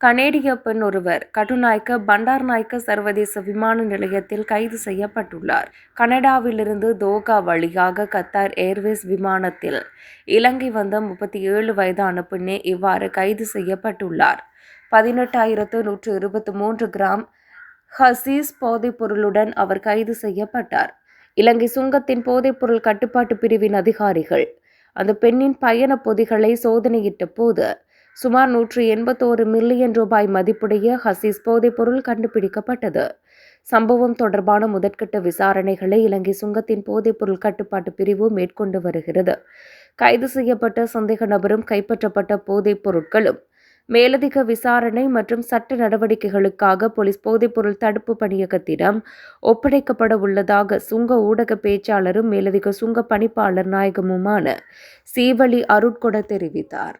கனேடிய பெண் ஒருவர் கட்டுநாயக்க பண்டார்நாயக்க சர்வதேச விமான நிலையத்தில் கைது செய்யப்பட்டுள்ளார். கனடாவிலிருந்து தோகா வழியாக கத்தார் ஏர்வேஸ் விமானத்தில் இலங்கை வந்த முப்பத்தி ஏழு வயதான பெண்ணே இவ்வாறு கைது செய்யப்பட்டுள்ளார். பதினெட்டாயிரத்து நூற்று இருபத்தி மூன்று கிராம் ஹசீஸ் போதைப் பொருளுடன் அவர் கைது செய்யப்பட்டார். இலங்கை சுங்கத்தின் போதைப்பொருள் கட்டுப்பாட்டு பிரிவின் அதிகாரிகள் அந்த பெண்ணின் பயண பொதிகளை சோதனையிட்ட போது சுமார் நூற்று எண்பத்தோரு மில்லியன் ரூபாய் மதிப்புடைய ஹசீஸ் போதைப்பொருள் கண்டுபிடிக்கப்பட்டது. சம்பவம் தொடர்பான முதற்கட்ட விசாரணைகளை இலங்கை சுங்கத்தின் போதைப்பொருள் கட்டுப்பாட்டு பிரிவு மேற்கொண்டு வருகிறது. கைது செய்யப்பட்ட சந்தேக நபரும் கைப்பற்றப்பட்ட போதைப் பொருட்களும் மேலதிக விசாரணை மற்றும் சட்ட நடவடிக்கைகளுக்காக போலீஸ் போதைப்பொருள் தடுப்பு பணியகத்திடம் ஒப்படைக்கப்பட உள்ளதாக சுங்க ஊடக பேச்சாளரும் மேலதிக சுங்க பணிப்பாளர் நாயகமுமான சீவலி அருட்கொட தெரிவித்தார்.